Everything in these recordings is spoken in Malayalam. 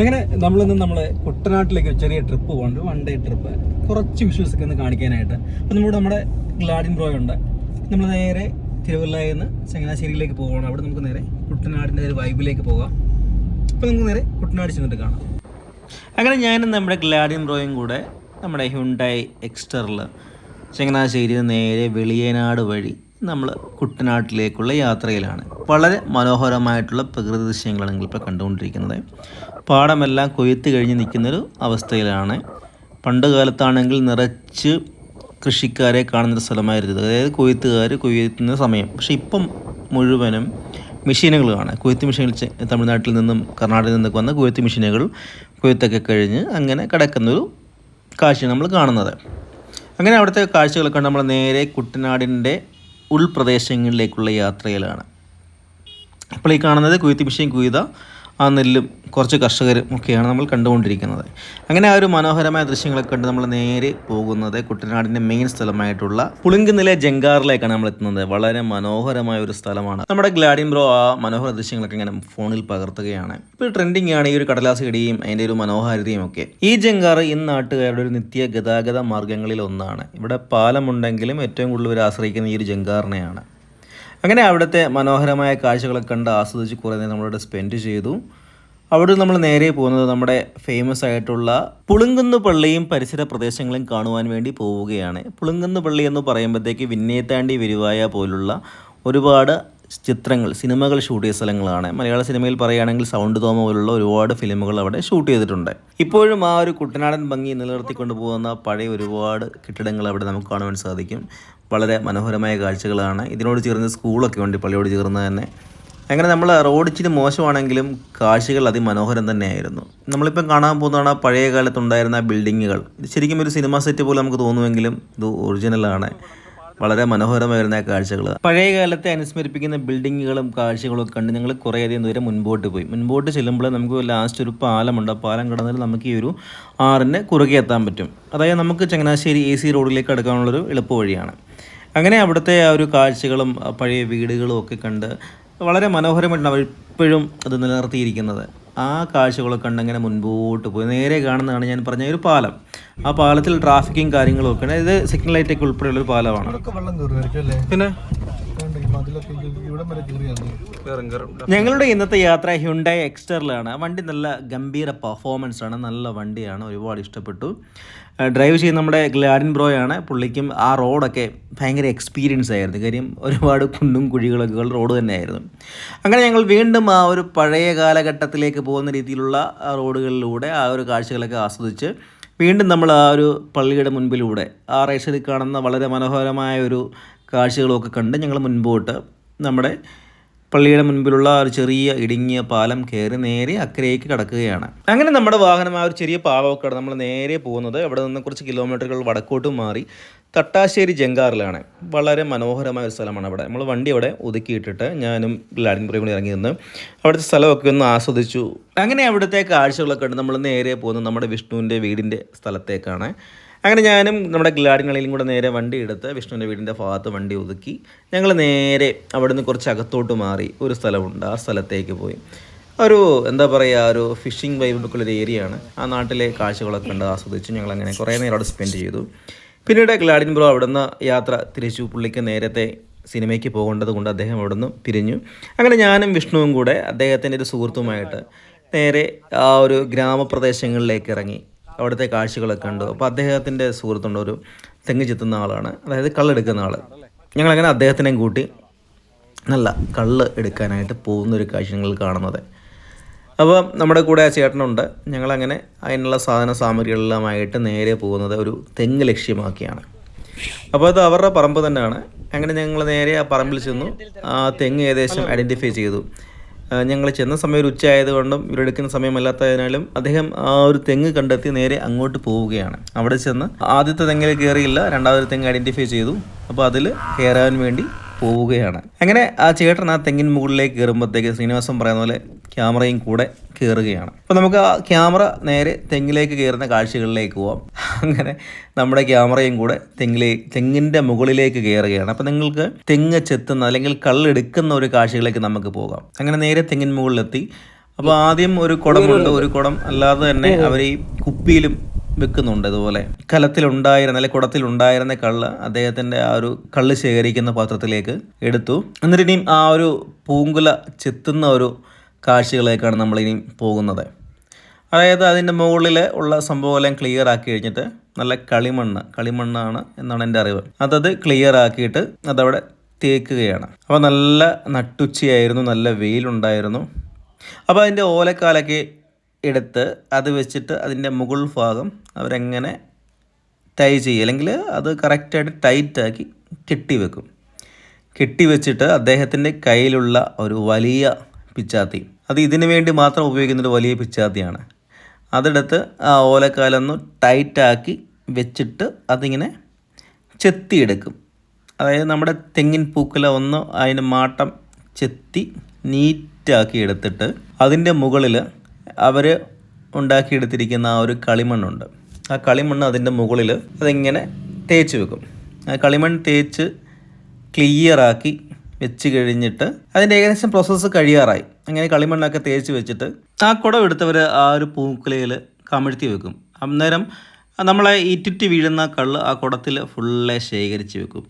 അങ്ങനെ നമ്മളിന്ന് നമ്മളെ കുട്ടനാട്ടിലേക്ക് ചെറിയ ട്രിപ്പ് പോകുന്നുണ്ട് വൺ ഡേ ട്രിപ്പ് കുറച്ച് വിഷ്വൽസ് ഒക്കെ ഒന്ന് കാണിക്കാനായിട്ട്. അപ്പം നമ്മുടെ നമ്മുടെ ഗ്ലാഡിൻ ബ്രോ ഉണ്ട്. നമ്മൾ നേരെ തിരുവല്ലയിൽ നിന്ന് ചങ്ങനാശ്ശേരിയിലേക്ക് പോകണം അവിടെ നമുക്ക് നേരെ കുട്ടനാടിന്റെ ഒരു വൈബിലേക്ക് പോകാം. അപ്പോൾ നമുക്ക് നേരെ കുട്ടനാട് ചെന്നിട്ട് കാണാം. അങ്ങനെ ഞാനും നമ്മുടെ ഗ്ലാഡിൻ ബ്രോയും കൂടെ നമ്മുടെ ഹ്യുണ്ടായി എക്സ്റ്ററിൽ ചങ്ങനാശ്ശേരി നേരെ വെളിയനാട് വഴി നമ്മൾ കുട്ടനാട്ടിലേക്കുള്ള യാത്രയിലാണ്. വളരെ മനോഹരമായിട്ടുള്ള പ്രകൃതി ദൃശ്യങ്ങളാണ് നിങ്ങളിപ്പോൾ കണ്ടുകൊണ്ടിരിക്കുന്നത്. പാടമെല്ലാം കൊയ്ത്ത് കഴിഞ്ഞ് നിൽക്കുന്നൊരു അവസ്ഥയിലാണ്. പണ്ട് കാലത്താണെങ്കിൽ നിറച്ച് കൃഷിക്കാരെ കാണുന്നൊരു സ്ഥലമായിരുന്നു അതായത് കൊയ്ത്തുകാർ കൊയ്യുന്ന സമയം. പക്ഷേ ഇപ്പം മുഴുവനും മെഷീനുകളാണ്. കൊയ്ത്ത് മെഷീനുകൾ തമിഴ്നാട്ടിൽ നിന്നും കർണാടകയിൽ നിന്നൊക്കെ വന്ന കൊയ്ത്ത് മെഷീനുകൾ കൊയ്ത്തൊക്കെ കഴിഞ്ഞ് അങ്ങനെ കിടക്കുന്നൊരു കാഴ്ച നമ്മൾ കാണുന്നത്. അങ്ങനെ അവിടുത്തെ കാഴ്ചകളൊക്കെ നമ്മൾ നേരെ കുട്ടനാടിന്റെ ഉൾപ്രദേശങ്ങളിലേക്കുള്ള യാത്രയിലാണ്. അപ്പോൾ ഈ കാണുന്നത് കുയ്ത്തി മിഷൻ കുയ്ത ആ നെല്ലും കുറച്ച് കർഷകരും ഒക്കെയാണ് നമ്മൾ കണ്ടുകൊണ്ടിരിക്കുന്നത്. അങ്ങനെ ആ ഒരു മനോഹരമായ ദൃശ്യങ്ങളൊക്കെ കണ്ട് നമ്മൾ നേരെ പോകുന്നത് കുട്ടനാടിന്റെ മെയിൻ സ്ഥലമായിട്ടുള്ള പുളിങ്കുന്നിലെ ജങ്കാറിലേക്കാണ് നമ്മൾ എത്തുന്നത്. വളരെ മനോഹരമായ ഒരു സ്ഥലമാണ്. നമ്മുടെ ഗ്ലാഡിയൻ ബ്രോ ആ മനോഹര ദൃശ്യങ്ങളൊക്കെ ഇങ്ങനെ ഫോണിൽ പകർത്തുകയാണ്. ഇപ്പോൾ ട്രെൻഡിങ് ആണ് ഈ ഒരു കടലാസ് ഇടിയും അതിന്റെ ഒരു മനോഹാരിതയും ഒക്കെ. ഈ ജങ്കാർ ഇന്ന് നാട്ടുകാരുടെ ഒരു നിത്യ ഗതാഗത മാർഗങ്ങളിൽ ഒന്നാണ്. ഇവിടെ പാലമുണ്ടെങ്കിലും ഏറ്റവും കൂടുതൽ ഇവർ ആശ്രയിക്കുന്ന ഈ ഒരു ജങ്കാറിനെയാണ് അങ്ങനെ അവിടുത്തെ മനോഹരമായ കാഴ്ചകളൊക്കെ കണ്ട് ആസ്വദിച്ച് കുറേ നേരം നമ്മളിവിടെ സ്പെൻഡ് ചെയ്തു. അവിടെ നമ്മൾ നേരെ പോകുന്നത് നമ്മുടെ ഫേമസ് ആയിട്ടുള്ള പുളുങ്കുന്ന് പള്ളിയും പരിസര പ്രദേശങ്ങളും കാണുവാൻ വേണ്ടി പോവുകയാണ്. പുളുങ്കുന്ന് പള്ളി എന്ന് പറയുമ്പോഴത്തേക്ക് വിന്നേത്താണ്ടി വരുവായ പോലുള്ള ഒരുപാട് ചിത്രങ്ങൾ സിനിമകൾ ഷൂട്ട് ചെയ്ത സ്ഥലങ്ങളാണ്. മലയാള സിനിമയിൽ പറയുകയാണെങ്കിൽ സൗണ്ട് തോമ പോലുള്ള ഒരുപാട് ഫിലിമുകൾ അവിടെ ഷൂട്ട് ചെയ്തിട്ടുണ്ട്. ഇപ്പോഴും ആ ഒരു കുട്ടനാടൻ ഭംഗി നിലനിർത്തിക്കൊണ്ട് പോകുന്ന പഴയ ഒരുപാട് കെട്ടിടങ്ങൾ അവിടെ നമുക്ക് കാണുവാൻ സാധിക്കും. വളരെ മനോഹരമായ കാഴ്ചകളാണ്. ഇതിനോട് ചേർന്ന് സ്കൂളൊക്കെ ഉണ്ട് പള്ളിയോട് ചേർന്ന് തന്നെ. അങ്ങനെ നമ്മൾ റോഡ് ഇച്ചിരി മോശമാണെങ്കിലും കാഴ്ചകൾ അതിമനോഹരം തന്നെയായിരുന്നു. നമ്മളിപ്പം കാണാൻ പോകുന്നതാണ് പഴയ കാലത്തുണ്ടായിരുന്ന ബിൽഡിങ്ങുകൾ. ഇത് ശരിക്കും ഒരു സിനിമ സെറ്റ് പോലെ നമുക്ക് തോന്നുമെങ്കിലും ഇത് ഒറിജിനലാണ് വളരെ മനോഹരമായിരുന്ന കാഴ്ചകൾ. പഴയ കാലത്തെ അനുസ്മരിപ്പിക്കുന്ന ബിൽഡിങ്ങുകളും കാഴ്ചകളും ഒക്കെ കണ്ട് ഞങ്ങൾ കുറേയധികം ദൂരം മുൻപോട്ട് പോയി. മുൻപോട്ട് ചെല്ലുമ്പോൾ നമുക്ക് ലാസ്റ്റ് ഒരു പാലമുണ്ട്. ആ പാലം കടന്നാൽ നമുക്ക് ഈ ഒരു ആറിന് കുറുകെ എത്താൻ പറ്റും. അതായത് നമുക്ക് ചങ്ങനാശ്ശേരി എ സി റോഡിലേക്ക് അടുക്കാനുള്ളൊരു എളുപ്പ വഴിയാണ് അങ്ങനെ അവിടുത്തെ ആ ഒരു കാഴ്ചകളും പഴയ വീടുകളും ഒക്കെ കണ്ട് വളരെ മനോഹരമായിട്ടാണ് അവർ ഇപ്പോഴും അത് നിലനിർത്തിയിരിക്കുന്നത്. ആ കാഴ്ചകളൊക്കെ കണ്ട് അങ്ങനെ മുൻപോട്ട് പോയി. നേരെ കാണുന്നതാണ് ഞാൻ പറഞ്ഞ ഒരു പാലം. ആ പാലത്തിൽ ട്രാഫിക്കും കാര്യങ്ങളും ഒക്കെ ഇത് സിഗ്നൽ ലൈറ്റൊക്കെ ഉൾപ്പെടെയുള്ള ഒരു പാലമാണ്. പിന്നെ? ഞങ്ങളുടെ ഇന്നത്തെ യാത്ര ഹ്യുണ്ടായി എക്സ്റ്ററിലാണ്. വണ്ടി നല്ല ഗംഭീര പെർഫോമൻസ് ആണ്. നല്ല വണ്ടിയാണ്. ഒരുപാട് ഇഷ്ടപ്പെട്ടു. ഡ്രൈവ് ചെയ്യുന്ന നമ്മുടെ ഗ്ലാഡിൻ ബ്രോയാണ് പുള്ളിക്കും ആ റോഡൊക്കെ ഭയങ്കര എക്സ്പീരിയൻസ് ആയിരുന്നു. കാര്യം ഒരുപാട് കുണ്ടും കുഴികളൊക്കെ ഉള്ള റോഡ് തന്നെയായിരുന്നു. അങ്ങനെ ഞങ്ങൾ വീണ്ടും ആ ഒരു പഴയ കാലഘട്ടത്തിലേക്ക് പോകുന്ന രീതിയിലുള്ള ആ റോഡുകളിലൂടെ ആ ഒരു കാഴ്ചകളൊക്കെ ആസ്വദിച്ച് വീണ്ടും നമ്മൾ ആ ഒരു പള്ളിയുടെ മുൻപിലൂടെ ആ റേഷനിൽ കാണുന്ന വളരെ മനോഹരമായ ഒരു കാഴ്ചകളൊക്കെ കണ്ട് ഞങ്ങൾ മുൻപോട്ട് നമ്മുടെ പള്ളിയുടെ മുൻപിലുള്ള ഒരു ചെറിയ ഇടുങ്ങിയ പാലം കയറി നേരെ അക്കരയ്ക്ക് കടക്കുകയാണ്. അങ്ങനെ നമ്മുടെ വാഹനം ആ ഒരു ചെറിയ പാലമൊക്കെ നമ്മൾ നേരെ പോകുന്നത്. അവിടെ നിന്ന് കുറച്ച് കിലോമീറ്ററുകൾ വടക്കോട്ട് മാറി തട്ടാശ്ശേരി ജങ്കാറിലാണ്. വളരെ മനോഹരമായ ഒരു സ്ഥലമാണ് അവിടെ. നമ്മൾ വണ്ടി അവിടെ ഒതുക്കിയിട്ടിട്ട് ഞാനും ലാഡിൻ പുറയും ഇറങ്ങി നിന്ന് അവിടുത്തെ സ്ഥലമൊക്കെ ഒന്ന് ആസ്വദിച്ചു. അങ്ങനെ അവിടുത്തെ കാഴ്ചകളൊക്കെ ഉണ്ട് നമ്മൾ നേരെ പോകുന്നത് നമ്മുടെ വിഷ്ണുവിന്റെ വീടിന്റെ സ്ഥലത്തേക്കാണ്. അങ്ങനെ ഞാനും നമ്മുടെ ഗ്ലാഡിങ്ങളിലും കൂടെ നേരെ വണ്ടി എടുത്ത് വിഷ്ണുവിന്റെ വീടിന്റെ ഭാഗത്ത് വണ്ടി ഒതുക്കി ഞങ്ങൾ നേരെ അവിടെ നിന്ന് കുറച്ച് അകത്തോട്ട് മാറി ഒരു സ്ഥലമുണ്ട്. ആ സ്ഥലത്തേക്ക് പോയി. ഒരു എന്താ പറയുക ഒരു ഫിഷിംഗ് വൈബൊക്കെയുള്ളൊരു ഏരിയ ആണ്. ആ നാട്ടിലെ കാഴ്ചകളൊക്കെ ഉണ്ട് ആസ്വദിച്ച് ഞങ്ങൾ അങ്ങനെ കുറേ നേരം അവിടെ സ്പെൻഡ് ചെയ്തു. പിന്നീട് ഗ്ലാഡിൻ ബ്രോ അവിടുന്ന് യാത്ര തിരിച്ചു പുള്ളിക്ക് നേരത്തെ സിനിമയ്ക്ക് പോകേണ്ടത് കൊണ്ട് അദ്ദേഹം നിന്ന് പിരിഞ്ഞു അങ്ങനെ ഞാനും വിഷ്ണുവും കൂടെ അദ്ദേഹത്തിന്റെ ഒരു സുഹൃത്തുമായിട്ട് നേരെ ആ ഒരു ഗ്രാമപ്രദേശങ്ങളിലേക്ക് ഇറങ്ങി. അവിടുത്തെ കാഴ്ചകളൊക്കെ ഉണ്ട് അപ്പോൾ അദ്ദേഹത്തിന്റെ സുഹൃത്തുണ്ട് ഒരു തെങ്ങ് ചെത്തുന്ന ആളാണ്. അതായത് കള്ളെടുക്കുന്ന ആൾ ഞങ്ങളങ്ങനെ അദ്ദേഹത്തിനെയും കൂട്ടി നല്ല കള്ള് എടുക്കാനായിട്ട് പോകുന്ന ഒരു കാഴ്ച ഞങ്ങൾ കാണുന്നത്. അപ്പോൾ നമ്മുടെ കൂടെ ആ ചേട്ടനുണ്ട്. ഞങ്ങളങ്ങനെ അതിനുള്ള സാധന സാമഗ്രികളെല്ലാമായിട്ട് നേരെ പോകുന്നത് ഒരു തെങ്ങ് ലക്ഷ്യമാക്കിയാണ്. അപ്പോൾ അത് അവരുടെ പറമ്പ് തന്നെയാണ്. അങ്ങനെ ഞങ്ങൾ നേരെ ആ പറമ്പിൽ ചെന്നു. ആ തെങ്ങ് ഏകദേശം ഐഡന്റിഫൈ ചെയ്തു. ഞങ്ങൾ ചെന്ന സമയം ഒരു ഉച്ച ആയതുകൊണ്ടും ഇവരെടുക്കുന്ന സമയമല്ലാത്തതിനാലും അദ്ദേഹം ആ ഒരു തെങ്ങ് കണ്ടെത്തി നേരെ അങ്ങോട്ട് പോവുകയാണ്. അവിടെ ചെന്ന് ആദ്യത്തെ തെങ്ങിൽ കയറിയില്ല രണ്ടാമത്തെ തെങ്ങ് ഐഡന്റിഫൈ ചെയ്തു. അപ്പോൾ അതിൽ കയറാൻ വേണ്ടി പോവുകയാണ്. അങ്ങനെ ആ ചേട്ടൻ ആ തെങ്ങിൻ മുകളിലേക്ക് കയറുമ്പോഴത്തേക്ക് ശ്രീനിവാസം പറയുന്ന പോലെ ക്യാമറയും കൂടെ കയറുകയാണ് അപ്പോൾ നമുക്ക് ആ ക്യാമറ നേരെ തെങ്ങിലേക്ക് കയറുന്ന കാഴ്ചകളിലേക്ക് പോവാം. അങ്ങനെ നമ്മുടെ ക്യാമറയും കൂടെ തെങ്ങിലേ തെങ്ങിന്റെ മുകളിലേക്ക് കയറുകയാണ് അപ്പോൾ നിങ്ങൾക്ക് തെങ്ങ് ചെത്തുന്ന അല്ലെങ്കിൽ കള്ളെടുക്കുന്ന ഒരു കാഴ്ചകളിലേക്ക് നമുക്ക് പോകാം. അങ്ങനെ നേരെ തെങ്ങിൻ മുകളിലെത്തി. അപ്പോൾ ആദ്യം ഒരു കുടമുണ്ട് ഒരു കുടം അല്ലാതെ തന്നെ അവർ ഈ കുപ്പിയിലും വെക്കുന്നുണ്ട് ഇതുപോലെ. കലത്തിലുണ്ടായിരുന്ന അല്ലെങ്കിൽ കുടത്തിലുണ്ടായിരുന്ന കള്ള് അദ്ദേഹത്തിന്റെ ആ ഒരു കള്ള് ശേഖരിക്കുന്ന പാത്രത്തിലേക്ക് എടുത്തു. എന്നിട്ട് ഇനിയും ആ ഒരു പൂങ്കുല ചെത്തുന്ന ഒരു കാഴ്ചകളിലേക്കാണ് നമ്മളിനി പോകുന്നത്. അതായത് അതിന്റെ മുകളിൽ ഉള്ള സംഭവമെല്ലാം ക്ലിയർ ആക്കി കഴിഞ്ഞിട്ട് നല്ല കളിമണ്ണ് കളിമണ്ണാണ് എന്നാണ് എന്റെ അറിവ്. അതത് ക്ലിയർ ആക്കിയിട്ട് അതവിടെ തേക്കുകയാണ്. അപ്പോൾ നല്ല നട്ടുച്ചയായിരുന്നു നല്ല വെയിലുണ്ടായിരുന്നു. അപ്പോൾ അതിന്റെ ഓലക്കാലൊക്കെ എടുത്ത് അത് വെച്ചിട്ട് അതിന്റെ മുകൾ ഭാഗം അവരെങ്ങനെ ടൈ ചെയ്യും. അല്ലെങ്കിൽ അത് കറക്റ്റായിട്ട് ടൈറ്റാക്കി കെട്ടി വെക്കും കെട്ടി വെച്ചിട്ട് അദ്ദേഹത്തിന്റെ കയ്യിലുള്ള ഒരു വലിയ പിച്ചാത്തി. അത് ഇതിനു വേണ്ടി മാത്രം ഉപയോഗിക്കുന്ന ഒരു വലിയ പിച്ചാത്തിയാണ്. അതെടുത്ത് ആ ഓലക്കാലൊന്ന് ടൈറ്റാക്കി വെച്ചിട്ട് അതിങ്ങനെ ചെത്തിയെടുക്കും. അതായത് നമ്മുടെ തെങ്ങിൻ പൂക്കുല ഒന്ന് അതിന് മാട്ടം ചെത്തി നീറ്റാക്കി എടുത്തിട്ട് അതിന്റെ മുകളിൽ അവർ ഉണ്ടാക്കിയെടുത്തിരിക്കുന്ന ആ ഒരു കളിമണ്ണുണ്ട്. ആ കളിമണ്ണ് അതിന്റെ മുകളിൽ അതിങ്ങനെ തേച്ച് വെക്കും. ആ കളിമണ്ണ് തേച്ച് ക്ലിയറാക്കി വെച്ച് കഴിഞ്ഞിട്ട് അതിന്റെ ഏകദേശം പ്രോസസ്സ് കഴിയാറായി. അങ്ങനെ കളിമണ്ണൊക്കെ തേച്ച് വെച്ചിട്ട് ആ കുടം എടുത്തവർ ആ ഒരു പൂക്കുലയിൽ കമഴ്ത്തി വെക്കും. അന്നേരം നമ്മളെ ഇറ്റിറ്റ് വീഴുന്ന കള്ള് ആ കുടത്തിൽ ഫുള്ളെ ശേഖരിച്ച് വെക്കും.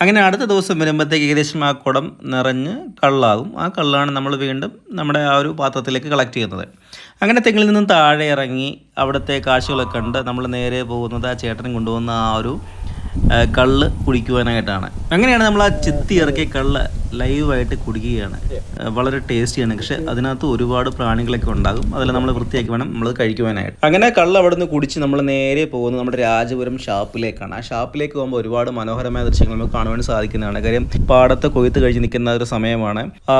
അങ്ങനെ അടുത്ത ദിവസം വരുമ്പോഴത്തേക്ക് ഏകദേശം ആ കുടം നിറഞ്ഞ് കള്ളാകും. ആ കള്ളാണ് നമ്മൾ വീണ്ടും നമ്മുടെ ആ ഒരു പാത്രത്തിലേക്ക് കളക്ട് ചെയ്യുന്നത്. അങ്ങനെ തെങ്ങിൽ നിന്നും താഴെ ഇറങ്ങി അവിടുത്തെ കാഴ്ചകളൊക്കെ കണ്ട് നമ്മൾ നേരെ പോകുന്നത് ആ ചേട്ടൻ കൊണ്ടുവന്ന ആ ഒരു കള്ള് കുടിക്കുവാനായിട്ടാണ്. അങ്ങനെയാണ് നമ്മൾ ആ ചെത്തി ഇറക്കിയ കള്ള് ലൈവായിട്ട് കുടിക്കുകയാണ്. വളരെ ടേസ്റ്റിയാണ്. പക്ഷെ അതിനകത്ത് ഒരുപാട് പ്രാണികളൊക്കെ ഉണ്ടാകും. അതെല്ലാം നമ്മൾ വൃത്തിയാക്കി വേണം നമ്മൾ കഴിക്കുവാനായിട്ട്. അങ്ങനെ കള്ള് അവിടെ നിന്ന് കുടിച്ച് നമ്മൾ നേരെ പോകുന്നത് നമ്മുടെ രാജപുരം ഷാപ്പിലേക്കാണ്. ആ ഷാപ്പിലേക്ക് പോകുമ്പോൾ ഒരുപാട് മനോഹരമായ ദൃശ്യങ്ങൾ നമുക്ക് കാണുവാൻ സാധിക്കുന്നതാണ്. കാര്യം പാടത്തെ കൊയ്ത്ത് കഴിഞ്ഞ് നിൽക്കുന്ന ഒരു സമയമാണ്. ആ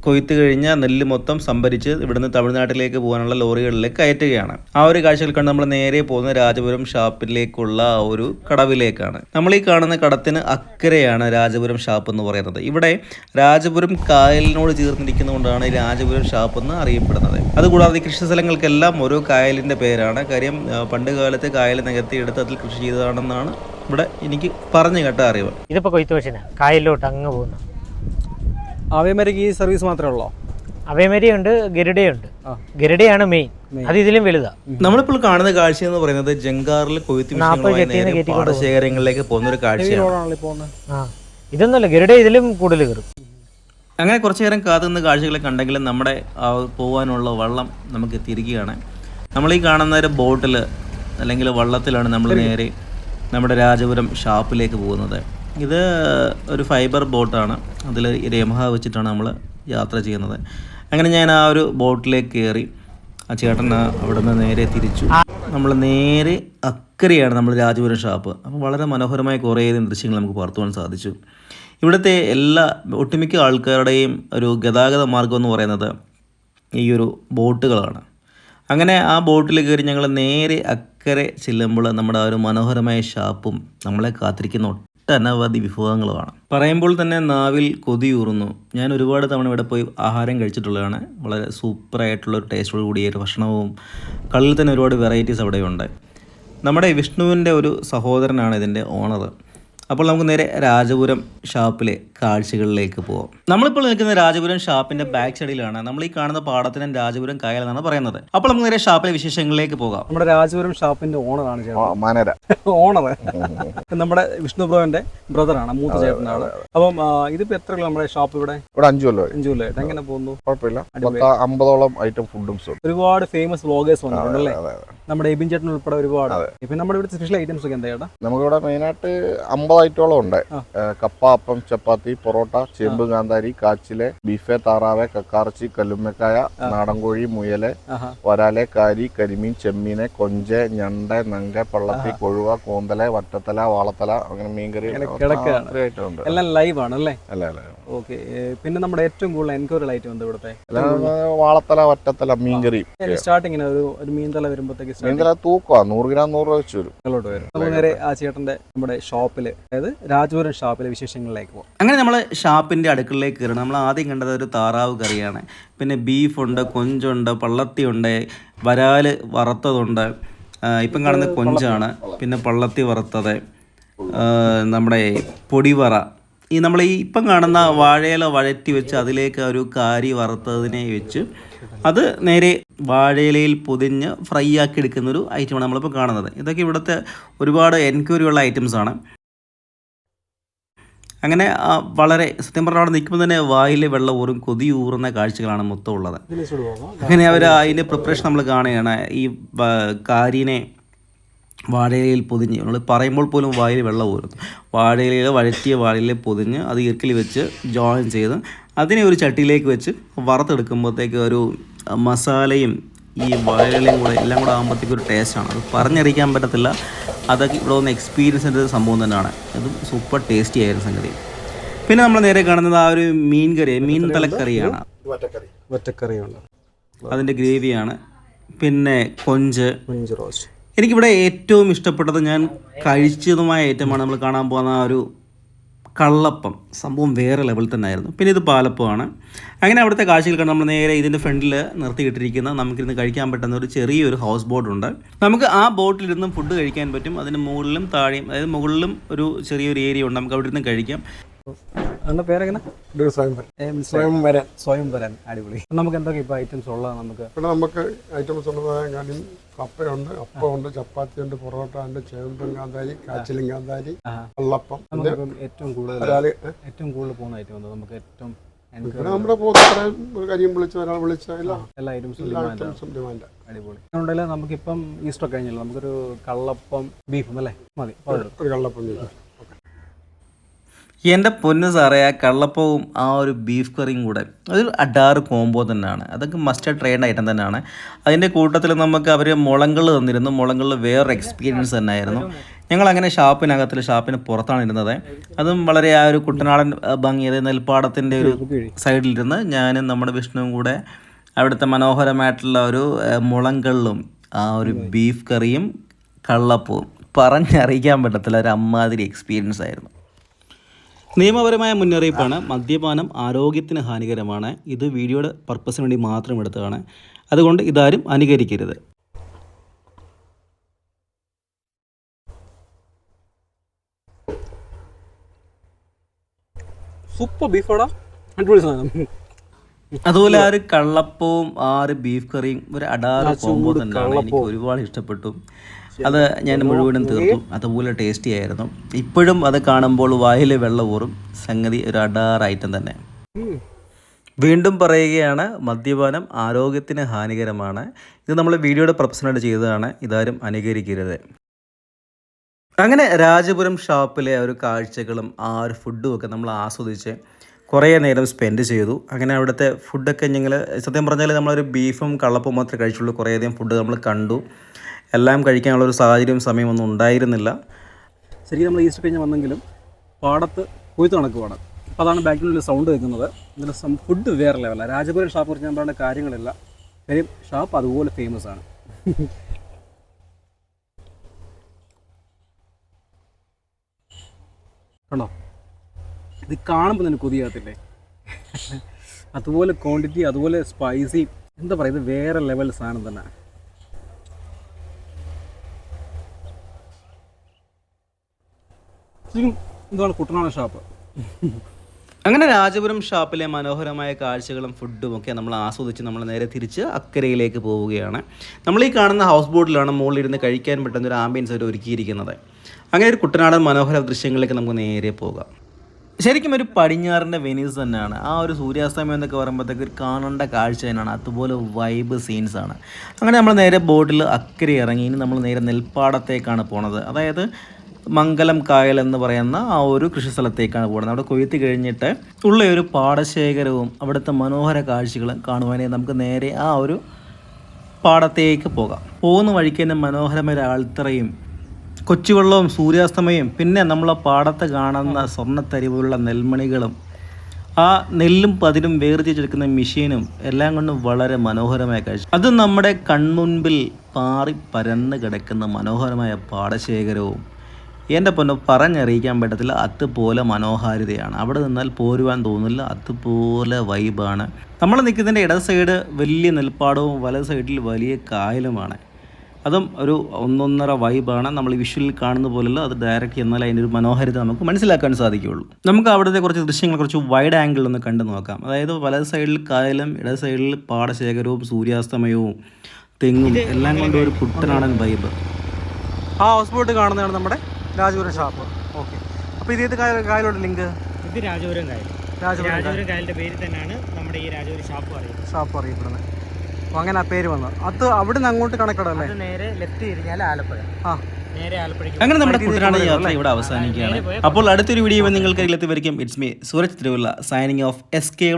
കൊയ്ത്ത് കഴിഞ്ഞ നെല്ല് മൊത്തം സംഭരിച്ച് ഇവിടുന്ന് തമിഴ്നാട്ടിലേക്ക് പോകാനുള്ള ലോറികളിലേക്ക് കയറ്റുകയാണ്. ആ ഒരു കാഴ്ചകൾ കണ്ട് നമ്മൾ നേരെ പോകുന്ന രാജപുരം ഷാപ്പിലേക്കുള്ള ആ ഒരു കടവിലേക്കാണ്. നമ്മൾ ഈ കാണുന്ന കടത്തിന് അക്കരെയാണ് രാജപുരം ഷാപ്പ് എന്ന് പറയുന്നത്. ഇവിടെ രാജപുരം കായലിനോട് ചേർന്നിരിക്കുന്നതുകൊണ്ടാണ് ഈ രാജപുരം ഷാപ്പ് എന്ന് അറിയപ്പെടുന്നത്. അതുകൂടാതെ ഈ കൃഷി സ്ഥലങ്ങൾക്കെല്ലാം ഓരോ കായലിന്റെ പേരാണ്. കാര്യം പണ്ട് കാലത്ത് കായൽ നികത്തി എടുത്ത് അതിൽ കൃഷി ചെയ്തതാണെന്നാണ് ഇവിടെ എനിക്ക് പറഞ്ഞു കേട്ട അറിവ്. ഇതിപ്പോ കൊയ്ത്ത് മെഷീനാണ് കായലിലോട്ട് അങ്ങ് പോകുന്നു. അവയമരക്ക് ഈ സർവീസ് മാത്രമേ ഉള്ളൂ? അവയമരിയുണ്ട് ഗരുഡയുണ്ട്. ഗരുഡയാണ് മെയിൻ അത് ഇതിലും വലുതാ. നമ്മളിപ്പോൾ കാണുന്ന കാഴ്ച എന്ന് പറയുന്നത് ജങ്കാറിൽ കൊയ്ത്തി പാടശേഖരങ്ങളിലേക്ക് പോകുന്ന ഒരു കാഴ്ചയാണ്. ഇതൊന്നുമല്ല ഗരുഡ ഇതിലും കൂടുതൽ കയറും. അങ്ങനെ കുറച്ചു നേരം കാത്തുനിന്ന് കാഴ്ചകളെ കണ്ടെങ്കിലും നമ്മുടെ ആ പോകാനുള്ള വള്ളം നമുക്ക് എത്തിയിരിക്കുകയാണ് നമ്മൾ ഈ കാണുന്ന ഒരു ബോട്ടിൽ അല്ലെങ്കിൽ വള്ളത്തിലാണ് നമ്മൾ നേരെ നമ്മുടെ രാജപുരം ഷാപ്പിലേക്ക് പോകുന്നത്. ഇത് ഒരു ഫൈബർ ബോട്ടാണ്. അതിൽ രമഹ വെച്ചിട്ടാണ് നമ്മൾ യാത്ര ചെയ്യുന്നത്. അങ്ങനെ ഞാൻ ആ ഒരു ബോട്ടിലേക്ക് കയറി. ആ ചേട്ടൻ അവിടെ നിന്ന് നേരെ തിരിച്ചു. നമ്മൾ നേരെ അക്കരയാണ് നമ്മൾ രാജപുരം ഷാപ്പ്. അപ്പോൾ വളരെ മനോഹരമായ കുറേ ദൃശ്യങ്ങൾ നമുക്ക് പകർത്തുവാൻ സാധിച്ചു. ഇവിടുത്തെ എല്ലാ ഒട്ടുമിക്ക ആൾക്കാരുടെയും ഒരു ഗതാഗത മാർഗം എന്ന് പറയുന്നത് ഈ ഒരു ബോട്ടുകളാണ്. അങ്ങനെ ആ ബോട്ടിൽ കയറി ഞങ്ങൾ നേരെ അക്കരെ ചെല്ലുമ്പോൾ നമ്മുടെ ആ ഒരു മനോഹരമായ ഷാപ്പും നമ്മളെ കാത്തിരിക്കുന്ന ഒട്ടനവധി വിഭവങ്ങളുമാണ്. പറയുമ്പോൾ തന്നെ നാവിൽ കൊതിയൂറുന്നു ഞാൻ ഒരുപാട് തവണ ഇവിടെ പോയി ആഹാരം കഴിച്ചിട്ടുള്ളതാണ്. വളരെ സൂപ്പറായിട്ടുള്ള ഒരു ടേസ്റ്റോട് കൂടിയ ഒരു ഭക്ഷണവും കള്ളിൽ തന്നെ ഒരുപാട് വെറൈറ്റീസ് അവിടെയുണ്ട്. നമ്മുടെ വിഷ്ണുവിന്റെ ഒരു സഹോദരനാണ് ഇതിന്റെ ഓണർ അപ്പോൾ നമുക്ക് നേരെ രാജപുരം ഷാപ്പിലെ കാഴ്ചകളിലേക്ക് പോവാം. നമ്മളിപ്പോൾ നിൽക്കുന്ന രാജപുരം ഷാപ്പിന്റെ ബാക്ക് സൈഡിലാണ് നമ്മൾ ഈ കാണുന്ന പാടത്തിനും രാജപുരം കായൽ എന്നാണ് പറയുന്നത്. അപ്പോൾ നമുക്ക് നേരെ ഷാപ്പിലെ വിശേഷങ്ങളിലേക്ക് പോകാം. നമ്മുടെ രാജപുരം ഷാപ്പിന്റെ ഓണറാണ് ചേട്ടൻ. ഓണർ നമ്മുടെ വിഷ്ണു ബ്രോന്റെ ബ്രദറാണ് മൂത്ത ചേട്ടനാണ് അപ്പം ഇതിപ്പോ എത്ര നമ്മുടെ ഷാപ്പ് ഇവിടെ? ഇവിടെ അഞ്ചു അഞ്ചു കൊല്ലമായിട്ട് എങ്ങനെ പോകുന്നു? കുഴപ്പമില്ല. അമ്പതോളം ഐറ്റം ഫുഡും ഉണ്ട് ഒരുപാട് ഫേമസ് വ്ളോഗേഴ്സ് വന്നിട്ടുണ്ടല്ലേ. നമ്മുടെ എബിൻ ചേട്ടൻ ഉൾപ്പെടെ ഒരുപാട്. ഇപ്പൊ നമ്മുടെ ഇവിടെ സ്പെഷ്യൽ ഐറ്റംസ് ഒക്കെ എന്താ ചേട്ടാ? നമുക്കിവിടെ മെയിനായിട്ട് അമ്പത് ഐറ്റോളം ഉണ്ട്. കപ്പ അപ്പം ചപ്പാത്തി പൊറോട്ട ചേമ്പ് കാന്താരി കാച്ചിൽ ബീഫ് താറാവ് കക്കാർച്ചി കല്ലുമ്മക്കായ നാടൻ കോഴി മുയൽ വരാലെ കാരി കരിമീൻ ചെമ്മീന് കൊഞ്ച് ഞണ്ട് നങ്ക പള്ളത്തി കൊഴുവ കൂന്തല വറ്റത്തല വാളത്തല അങ്ങനെ മീൻകറി എല്ലാം ലൈവ് ആണ് അല്ലേ അല്ല അല്ല. ഓക്കെ. പിന്നെ നമ്മുടെ ഏറ്റവും കൂടുതൽ എൻക്വയറി ഐറ്റം വന്നത് ഇവിടുത്തെ? വാളത്തല വറ്റത്തല മീൻകറി. സ്റ്റാർട്ടിങ്ങിന് ഒരു ഒരു മീൻതല വരുമ്പോഴത്തേക്ക് മീൻതല തൂക്കമാ നൂറ് ഗ്രാം നൂറ് രൂപ വെച്ച് വരും. സ്റ്റാർട്ടിലോട്ട് വരും. നമുക്ക് നേരെ ആ ചേട്ടന്റെ നമ്മുടെ ഷോപ്പിൽ അതായത് രാജപുരം ഷോപ്പിലെ വിശേഷങ്ങളിലേക്ക് പോകാം അങ്ങനെ നമ്മൾ ഷാപ്പിന്റെ അടുക്കളയിലേക്ക് കയറണം. നമ്മൾ ആദ്യം കണ്ടത് ഒരു താറാവ് കറിയാണ്. പിന്നെ ബീഫുണ്ട് കൊഞ്ചുണ്ട് പള്ളത്തിയുണ്ട് വരാൽ വറുത്തതുണ്ട്. ഇപ്പം കാണുന്ന കൊഞ്ചാണ്. പിന്നെ പള്ളത്തി വറുത്തത്. നമ്മുടെ പൊടിവറ. ഈ നമ്മൾ ഈ ഇപ്പം കാണുന്ന വാഴയില വഴറ്റി വെച്ച് അതിലേക്ക് ഒരു കാരി വറുത്തതിനെ വെച്ച് അത് നേരെ വാഴയിലയിൽ പൊതിഞ്ഞ് ഫ്രൈ ആക്കി എടുക്കുന്ന ഒരു ഐറ്റമാണ് നമ്മളിപ്പോൾ കാണുന്നത്. ഇതൊക്കെ ഇവിടുത്തെ ഒരുപാട് എൻക്വയറി ഉള്ള ഐറ്റംസ് ആണ്. അങ്ങനെ വളരെ സത്യം പറഞ്ഞാൽ അവിടെ നിൽക്കുമ്പോൾ തന്നെ വായിലെ വെള്ളം ഊറും കൊതി ഊറുന്ന കാഴ്ചകളാണ് മൊത്തം ഉള്ളത്. അങ്ങനെ അവർ അതിന്റെ പ്രിപ്പറേഷൻ നമ്മൾ കാണുകയാണ്. ഈ കാരിനെ വാഴയിലയിൽ പൊതിഞ്ഞ് നമ്മൾ പറയുമ്പോൾ പോലും വായിൽ വെള്ളം ഊരുന്നു വാഴയിലയിൽ വഴറ്റിയ വാഴയിലെ പൊതിഞ്ഞ് അത് ഇറക്കിൽ വെച്ച് ജോയിൻ ചെയ്ത് അതിനെ ഒരു ചട്ടിയിലേക്ക് വെച്ച് വറുത്തെടുക്കുമ്പോഴത്തേക്ക് ഒരു മസാലയും ഈ വാഴയിലയും കൂടെ എല്ലാം കൂടെ ആകുമ്പോഴത്തേക്ക് ഒരു ടേസ്റ്റാണ് അത് പറഞ്ഞറിയിക്കാൻ പറ്റത്തില്ല. അതൊക്കെ ഇവിടെ ഒന്ന് എക്സ്പീരിയൻസ് ഒരു സംഭവം തന്നെയാണ്. അതും സൂപ്പർ ടേസ്റ്റി ആയിരുന്നു സംഗതി. പിന്നെ നമ്മൾ നേരെ കാണുന്നത് ആ ഒരു മീൻ കറി മീൻ തലക്കറിയാണ്. ഒറ്റക്കറിയുള്ള അതിന്റെ ഗ്രേവിയാണ്. പിന്നെ കൊഞ്ച്. കൊഞ്ച് റോസ്റ്റ്. എനിക്കിവിടെ ഏറ്റവും ഇഷ്ടപ്പെട്ടത് ഞാൻ കഴിച്ചതുമായ ഐറ്റമാണ് നമ്മൾ കാണാൻ പോകുന്ന ആ ഒരു കള്ളപ്പം. സംഭവം വേറെ ലെവൽ തന്നെ ആയിരുന്നു പിന്നെ ഇത് പാലപ്പമാണ്. അങ്ങനെ അവിടുത്തെ കാഴ്ചകൾ കണ്ട് നമ്മൾ നേരെ ഇതിന്റെ ഫ്രണ്ടിൽ നിർത്തിയിട്ടിരിക്കുന്ന നമുക്കിരുന്ന് കഴിക്കാൻ പറ്റുന്ന ഒരു ചെറിയൊരു ഹൗസ് ബോട്ടുണ്ട് നമുക്ക് ആ ബോട്ടിലിരുന്ന് ഫുഡ് കഴിക്കാൻ പറ്റും. അതിന് മുകളിലും താഴെയും അതായത് മുകളിലും ഒരു ചെറിയൊരു ഏരിയ ഉണ്ട്. നമുക്ക് അവിടെ ഇരുന്ന് കഴിക്കാം. അതിന്റെ പേരെങ്ങനെ? സ്വയംവരൻ ഏ, മനസ്സിലായി. സ്വയം വരാൻ സ്വയം വരാൻ അടിപൊളി നമുക്ക് എന്തൊക്കെ ഇപ്പൊ ഐറ്റംസ് ഉള്ളത് നമുക്ക്? ഇവിടെ നമുക്ക് ഐറ്റംസ് ഉള്ളതായ കാര്യം കപ്പയുണ്ട് അപ്പമുണ്ട് ചപ്പാത്തിയുണ്ട് പൊറോട്ട ഉണ്ട് ചേമ്പും കാന്താരി കാച്ചിലും കാന്താരി. വെള്ളപ്പം ഏറ്റവും കൂടുതൽ ഏറ്റവും കൂടുതൽ പോകുന്ന ഐറ്റം നമുക്ക് ഏറ്റവും നമ്മുടെ ഒരു കരിയും വിളിച്ച് ഒരാൾ വിളിച്ച എല്ലാ ഐറ്റംസും ഡിമാൻഡ് അടിപൊളി. അതുകൊണ്ടല്ലേ നമുക്കിപ്പം ഈസ്റ്റർ കഴിഞ്ഞല്ലോ. നമുക്കൊരു കള്ളപ്പം ബീഫും അല്ലേ? മതി ഒരു കള്ളപ്പം ചെയ്തു എന്റെ പൊന്ന് സാറേ ആ കള്ളപ്പവും ആ ഒരു ബീഫ് കറിയും കൂടെ അതൊരു അഡാറ് കോംബോ തന്നെയാണ്. അതൊക്കെ മസ്റ്റ് ട്രെയിൻഡ് ഐറ്റം തന്നെയാണ്. അതിന്റെ കൂട്ടത്തിൽ നമുക്ക് അവർ മുളങ്കൾ തന്നിരുന്നു. മുളങ്കളിൽ വേറൊരു എക്സ്പീരിയൻസ് തന്നെയായിരുന്നു. ഞങ്ങൾ അങ്ങനെ ഷാപ്പിനകത്തിൽ ഷാപ്പിന് പുറത്താണ് ഇരുന്നത്. അതും വളരെ ആ ഒരു കുട്ടനാടൻ ഭംഗിയത് നെൽപ്പാടത്തിന്റെ ഒരു സൈഡിലിരുന്ന് ഞാനും നമ്മുടെ വിഷ്ണുവും കൂടെ അവിടുത്തെ മനോഹരമായിട്ടുള്ള ഒരു ആ, മുളങ്കളിലും ആ ഒരു ബീഫ് കറിയും കള്ളപ്പവും. പറഞ്ഞറിയിക്കാൻ പറ്റത്തില്ല ഒരു അമ്മാതിരി എക്സ്പീരിയൻസ് ആയിരുന്നു. നിയമപരമായ മുന്നറിയിപ്പാണ്. മദ്യപാനം ആരോഗ്യത്തിന് ഹാനികരമാണ്. ഇത് വീഡിയോയുടെ പർപ്പസിന് വേണ്ടി മാത്രം എടുത്തതാണ്. അതുകൊണ്ട് ഇതാരും അനുകരിക്കരുത്. സൂപ്പർ ബീഫോടാ അടിപൊളി സാധനം. അതുപോലെ ആ ഒരു കള്ളപ്പവും ആ ഒരു ബീഫ് കറിയും ഒരു അടാറ് കോമ്പോ തന്നെയാണ് എനിക്ക് ഒരുപാട് ഇഷ്ടപ്പെട്ടു. അത് ഞാൻ മുഴുവനും തീർത്തു. അതുപോലെ ടേസ്റ്റി ആയിരുന്നു. ഇപ്പോഴും അത് കാണുമ്പോൾ വായിൽ വെള്ളം ഊറും. സംഗതി ഒരു അഡാർ ഐറ്റം തന്നെ. വീണ്ടും പറയുകയാണ് മദ്യപാനം ആരോഗ്യത്തിന് ഹാനികരമാണ്. ഇത് നമ്മൾ വീഡിയോയുടെ പർപ്പസിനായിട്ട് ചെയ്തതാണ്. ഇതാരും അനുകരിക്കരുത്. അങ്ങനെ രാജപുരം ഷോപ്പിലെ ഒരു കാഴ്ചകളും ആ ഒരു ഫുഡും ഒക്കെ നമ്മൾ ആസ്വദിച്ച് കുറേ നേരം സ്പെൻഡ് ചെയ്തു. അങ്ങനെ അവിടുത്തെ ഫുഡൊക്കെ ഞങ്ങൾ സത്യം പറഞ്ഞാൽ നമ്മളൊരു ബീഫും കള്ളപ്പും മാത്രമേ കഴിച്ചുള്ളൂ. കുറേയധികം ഫുഡ് നമ്മൾ കണ്ടു. എല്ലാം കഴിക്കാനുള്ള ഒരു സാഹചര്യം സമയമൊന്നും ഉണ്ടായിരുന്നില്ല. ശരിക്കും നമ്മൾ ഈസ്റ്റ് കഴിഞ്ഞ് വന്നെങ്കിലും പാടത്ത് കൊയ്ത്ത് നടക്കുവാണ്. അപ്പോൾ അതാണ് ബാക്ക്ഗ്രൗണ്ടിൽ സൗണ്ട് കേൾക്കുന്നത്. ഇതിന്റെ ഫുഡ് വേറെ ലെവലാണ് രാജപുരം ഷാപ്പ് കുറിച്ച് ഞാൻ പറയേണ്ട കാര്യങ്ങളില്ല കാര്യം ഷാപ്പ് അതുപോലെ ഫേമസ് ആണ്. കണ്ടോ? ഇത് കാണുമ്പോൾ തന്നെ കൊതിയാകത്തില്ലേ? അതുപോലെ ക്വാണ്ടിറ്റി അതുപോലെ സ്പൈസി എന്താ പറയുക? ഇത് വേറെ ലെവൽ സാധനം തന്നെ. ഇതാണ് കുട്ടനാട് ഷാപ്പ്. അങ്ങനെ രാജപുരം ഷാപ്പിലെ മനോഹരമായ കാഴ്ചകളും ഫുഡും ഒക്കെ നമ്മൾ ആസ്വദിച്ച് നമ്മൾ നേരെ തിരിച്ച് അക്കരയിലേക്ക് പോവുകയാണ്. നമ്മൾ ഈ കാണുന്ന ഹൗസ് ബോട്ടിലാണ് മുകളിലിരുന്ന് കഴിക്കാൻ പറ്റുന്ന ഒരു ആംബിയൻസ് അവർ ഒരുക്കിയിരിക്കുന്നത്. അങ്ങനെ ഒരു കുട്ടനാടൻ മനോഹര ദൃശ്യങ്ങളിലേക്ക് നമുക്ക് നേരെ പോകാം. ശരിക്കും ഒരു പടിഞ്ഞാറിന്റെ വെനീസ് തന്നെയാണ്. ആ ഒരു സൂര്യാസ്തമയം എന്നൊക്കെ പറയുമ്പോഴത്തേക്ക് ഒരു കാണേണ്ട കാഴ്ച തന്നെയാണ്. അതുപോലെ വൈബ് സീൻസ് ആണ്. അങ്ങനെ നമ്മൾ നേരെ ബോട്ടിൽ അക്കരെ ഇറങ്ങി. ഇനി നമ്മൾ നേരെ നെൽപ്പാടത്തേക്കാണ് പോണത്. അതായത് മംഗലം കായൽ എന്ന് പറയുന്ന ആ ഒരു കൃഷി സ്ഥലത്തേക്കാണ് പോകുന്നത്. അവിടെ കൊയ്ത്ത് കഴിഞ്ഞിട്ട് ഉള്ള ഒരു പാടശേഖരവും അവിടുത്തെ മനോഹര കാഴ്ചകളും കാണുവാനേ നമുക്ക് നേരെ ആ ഒരു പാടത്തേക്ക് പോകാം. പോകുന്ന വഴിക്ക് തന്നെ മനോഹരമായ ആൾത്തറയും കൊച്ചുവെള്ളവും സൂര്യാസ്തമയും പിന്നെ നമ്മളെ പാടത്ത് കാണുന്ന സ്വർണത്തരിവുള്ള നെൽമണികളും ആ നെല്ലും പതിരും വേർതിരിച്ചെടുക്കുന്ന മെഷീനും എല്ലാം കൊണ്ടും വളരെ മനോഹരമായ കാഴ്ച. അത് നമ്മുടെ കൺമുൻപിൽ പാറി പരന്ന് കിടക്കുന്ന മനോഹരമായ പാടശേഖരവും എന്റെ പൊന്നെ പറഞ്ഞറിയിക്കാൻ പറ്റത്തില്ല അതുപോലെ മനോഹാരിതയാണ്. അവിടെ നിന്നാൽ പോരുവാൻ തോന്നില്ല അതുപോലെ വൈബാണ്. നമ്മൾ നിൽക്കുന്നതിന്റെ ഇട സൈഡ് വലിയ നെൽപ്പാടവും വല സൈഡിൽ വലിയ കായലുമാണ്. അതും ഒരു ഒന്നൊന്നര വൈബാണ്. നമ്മൾ വിഷ്വലിൽ കാണുന്ന പോലെയല്ല അത് ഡയറക്റ്റ് എന്നാൽ അതിന്റെ ഒരു മനോഹാരിത നമുക്ക് മനസ്സിലാക്കാൻ സാധിക്കുകയുള്ളൂ. നമുക്ക് അവിടുത്തെ കുറച്ച് ദൃശ്യങ്ങൾ കുറച്ച് വൈഡ് ആംഗിളിൽ ഒന്ന് കണ്ടു നോക്കാം. അതായത് വല സൈഡിൽ കായലും ഇട സൈഡിൽ പാടശേഖരവും സൂര്യാസ്തമയവും തെങ്ങും എല്ലാം കൊണ്ടും ഒരു കുട്ടനാടൻ വൈബ് ആ ഹൗസ് ബോട്ട് കാണുന്നതാണ് നമ്മുടെ രാജപുരം ഷാപ്പ് ഓക്കെ അപ്പോൾ ഇത് ഏത് കായൽ ലിങ്ക് ഇത് രാജപുരം കായൽ. രാജപുരം രാജപുരം കായലിന്റെ പേര് തന്നെയാണ് നമ്മുടെ ഈ രാജപുരം ഷാപ്പ് അറിയുന്നത്. ഷാപ്പ് അറിയപ്പെടുന്നത്. അപ്പോൾ അങ്ങനെ ആ പേര് വന്നത് അത് അവിടെ നിന്ന് അങ്ങോട്ട് കണക്കടല്ലേ നേരെ ലെഫ്റ്റ് തിരിഞ്ഞാൽ ആലപ്പുഴ. ആ. അങ്ങനെ നമ്മുടെ കുട്ടനാട് യാത്ര ഇവിടെ അവസാനിക്കുകയാണ്. അപ്പോൾ അടുത്തൊരു വീഡിയോ നിങ്ങൾക്ക് ഇതിലെത്തി വരയ്ക്കും it's me Suraj Thiruvalla signing off S K